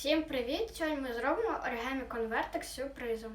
Всім привіт! Сьогодні ми зробимо оригамі конвертик з сюрпризом.